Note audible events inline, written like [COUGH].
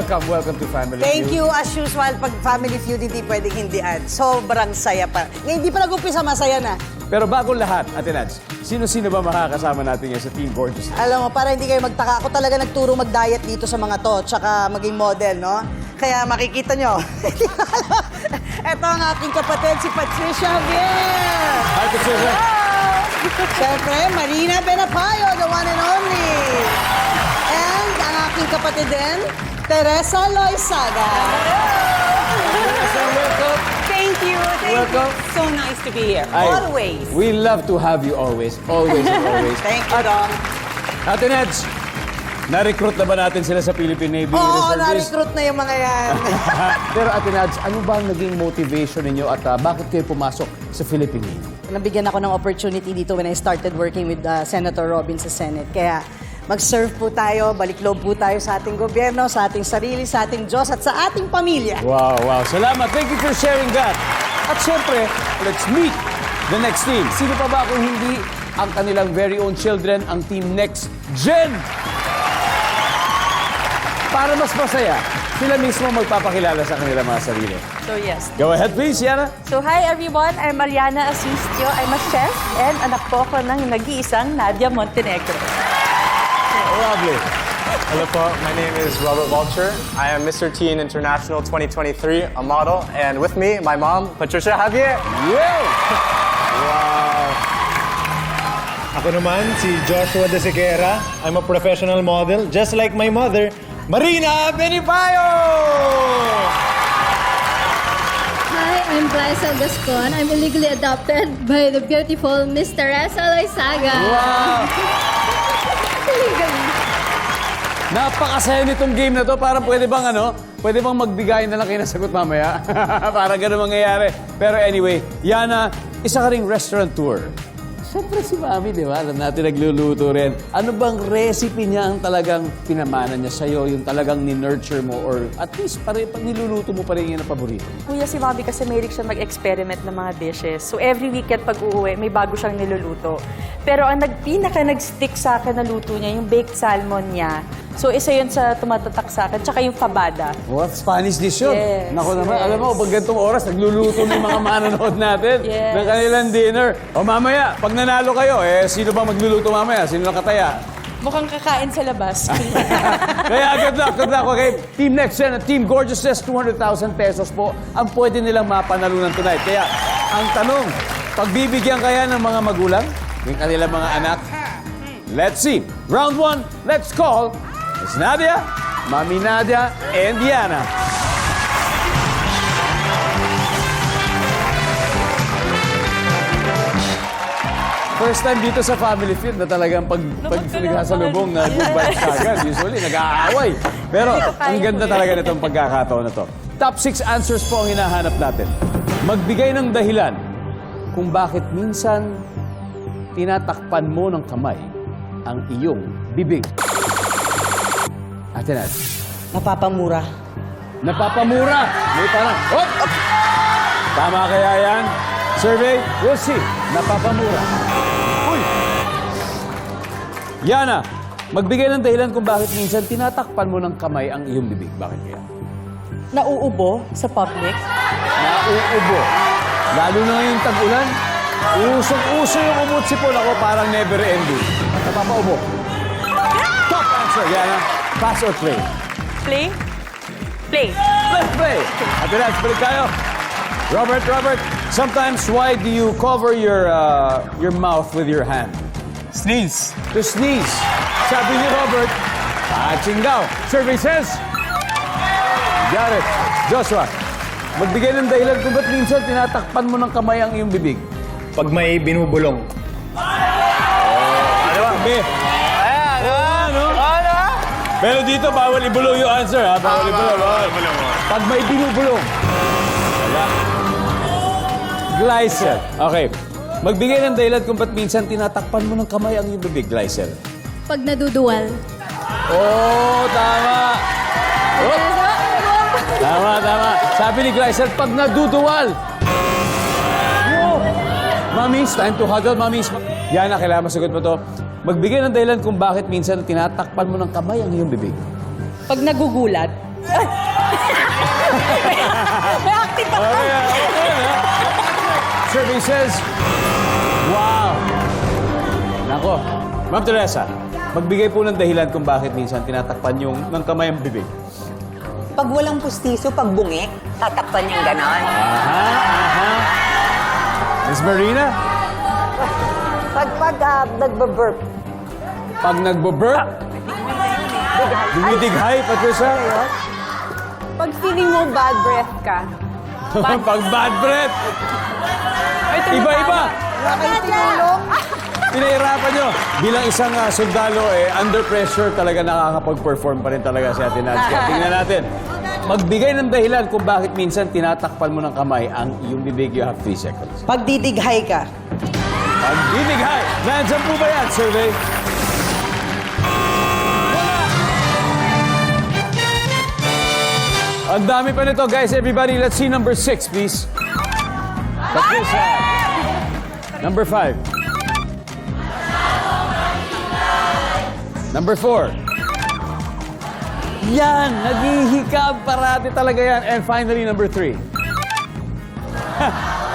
welcome, welcome to Family Thank Feud. you. As usual, pag Family Feud, hindi pwedeng hindian. Sobrang saya pa. Ngayon, hindi pa nag-umpisa, masaya na. Pero bago lahat, Ate Nats, sino-sino ba makakasama natin ngayon sa Team Gorgeous? Alam mo, para hindi kayo magtaka, ako talaga nagturo mag-diet dito sa mga to, tsaka maging model, no? Kaya makikita nyo. [LAUGHS] Ito ang aking kapatid, si Patricia Javier. Hi, Patricia. Siyempre, Marina Benapayo, the one and only. And ang aking kapatid din, Teresa Loizaga. welcome. Thank you. Thank Welcome. you. So nice to be here. Ay, Always. We love to have you always. Always [LAUGHS] always. Thank you. Ate Nats, na-recruit na ba natin sila sa Philippine Navy Oo, Reservists? na-recruit na yung mga yan. [LAUGHS] Pero Ate Nats, ano ba ang naging motivation ninyo at ah, bakit kayo pumasok sa Philippine Navy? Nabigyan ako ng opportunity dito when I started working with uh, Senator Robin sa Senate. Kaya mag-serve po tayo, balik loob po tayo sa ating gobyerno, sa ating sarili, sa ating Diyos at sa ating pamilya. Wow, wow. Salamat. Thank you for sharing that. At syempre, let's meet the next team. Sino pa ba kung hindi ang kanilang very own children, ang team Next Gen? Para mas masaya, sila mismo magpapakilala sa kanilang mga sarili. So yes. Go ahead, please, Yana. So hi everyone, I'm Mariana Asistio. I'm a chef and anak po ako ng nag-iisang Nadia Montenegro. Lovely. Hello po, my name is Robert Walcher. I am Mr. Teen International 2023, a model, and with me, my mom, Patricia Javier. Yeah! Wow. Ako naman, si Joshua De Sequera. I'm a professional model, just like my mother, Marina Benipayo! Hi, I'm Glycel Gascon. I'm illegally adopted by the beautiful Miss Teresa Loizaga. Wow! [LAUGHS] Napakasaya nitong game na to. Parang pwede bang ano? Pwede bang magbigay na lang kayo ng sagot mamaya? [LAUGHS] Para ganun mangyayari. Pero anyway, Yana, isa ka ring restaurateur. Siyempre si Mami, di ba? Alam natin nagluluto rin. Ano bang recipe niya ang talagang pinamana niya sa'yo? Yung talagang ni-nurture mo? Or at least pare, pag niluluto mo pa rin yun ang paborito? Kuya si Bobby kasi mahilig siya mag-experiment ng mga dishes. So every weekend pag uuwi, may bago siyang niluluto. Pero ang nag, pinaka nag-stick sa akin na luto niya, yung baked salmon niya. So isa yun sa tumatatak sa akin. Tsaka yung fabada. What Spanish dish yun? Yes, Naku naman, yes. alam mo, pag gantong oras, nagluluto ng mga manonood natin [LAUGHS] Yes. ng kanilang dinner. O mamaya, pag nanalo kayo, eh, sino ba magluluto mamaya? Sino nakataya? Mukhang kakain sa labas. [LAUGHS] Kaya good luck, good luck. Okay, Team Next Gen at Team Gorgeousness, 200,000 pesos po ang pwede nilang mapanalunan tonight. Kaya ang tanong, pagbibigyan kaya ng mga magulang, yung kanilang mga anak? Let's see. Round one, let's call Miss Nadia, Mami Nadia, and Diana. First time dito sa Family Feud na talagang pag, pag nagsasalubong na good vibes agad. Usually, nag-aaway. Pero ang ganda talaga nitong pagkakataon na to. Top 6 answers po ang hinahanap natin. Magbigay ng dahilan kung bakit minsan tinatakpan mo ng kamay ang iyong bibig. Ate Nat, Napapamura. napapamura. May parang, hop, hop. Tama kaya yan? Survey, we'll see. Napapamura. Uy! Yana, magbigay ng dahilan kung bakit minsan tinatakpan mo ng kamay ang iyong bibig. Bakit kaya? Nauubo sa public. Nauubo. Lalo na ngayong tag-ulan. Usong-uso yung umutsipol ako parang never ending. Napapaubo. Top answer, Yana. Pass or play? Play? Play. Let's play. Ate Nats, balik tayo. Robert, Robert, sometimes why do you cover your uh, your mouth with your hand? Sneeze. To sneeze. Sabi ni Robert, patching daw. Survey says, got it. Joshua, magbigay ng dahilan kung ba't minsan tinatakpan mo ng kamay ang iyong bibig. Pag may binubulong. Ano ba? Pero dito, bawal ibulong yung answer, ha? Bawal ibulong. Bawal. Pag may binubulong. Wala. Glycel. Okay. Magbigay ng dahilan kung ba't minsan tinatakpan mo ng kamay ang iyong bibig, Glycel. Pag naduduwal. Oh, tama. Oh, tama, tama. Sabi ni Glycel, pag naduduwal. Wow. Mamis, time to huddle, mamis. Yana, kailangan masagot mo to. Magbigay ng dahilan kung bakit minsan tinatakpan mo ng kamay ang iyong bibig. Pag nagugulat, May active pa. Okay, okay na. Survey says, wow. Nako. Ma'am Teresa, magbigay po ng dahilan kung bakit minsan tinatakpan yung ng kamay ang bibig. Pag walang pustiso, pag bungik, tatakpan niyang ganon. Aha, aha. Miss Marina, Pag, pag uh, nagbaburp, pag nagbo-burp, dumidighay, Patricia. pag feeling mo bad breath ka, [LAUGHS] pag bad breath. Iba-iba. Wala kayong tinulong. [LAUGHS] Pinahirapan nyo. Bilang isang ah, sundalo, eh, under pressure talaga nakakapag-perform pa rin talaga si Ate Nancy. Kaya Tingnan natin. Magbigay ng dahilan kung bakit minsan tinatakpan mo ng kamay ang iyong bibig. You have 3 seconds. Pagdidighay ka. Pagdinighay. Nandiyan po ba yan, survey? Ang dami pa nito, guys. Everybody, let's see number 6, please. Patricia. Number 5. Number 4. Yan, naghihikab parati talaga yan. And finally, number 3. [LAUGHS]